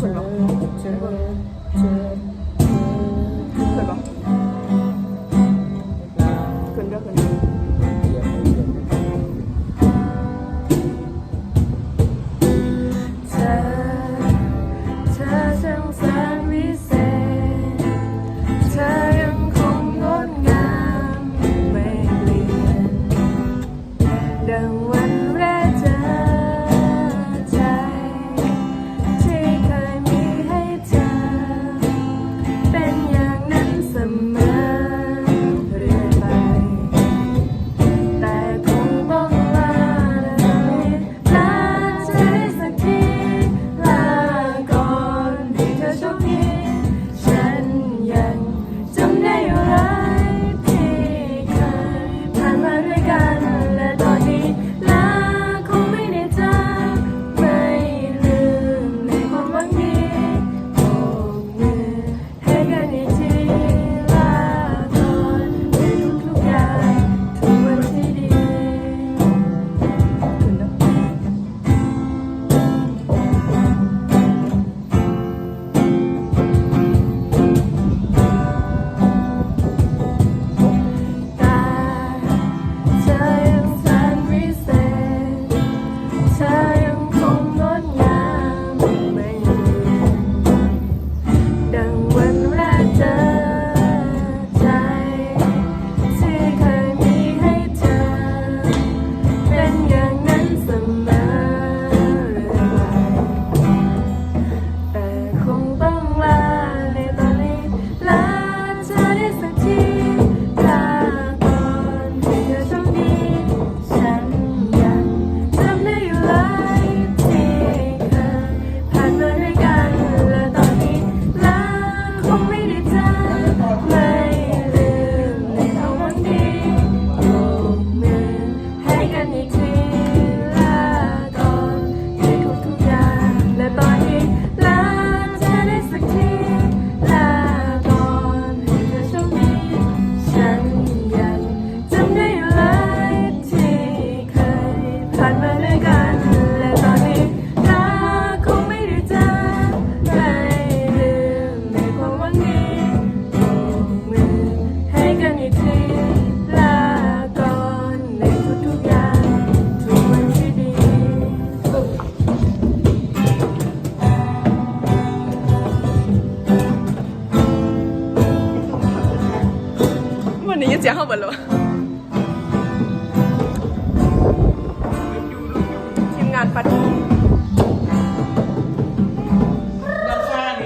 컬러. 컬러. the. นี้ยินเสีงเข้าเบิดเลยทีมงานปาร์ตี้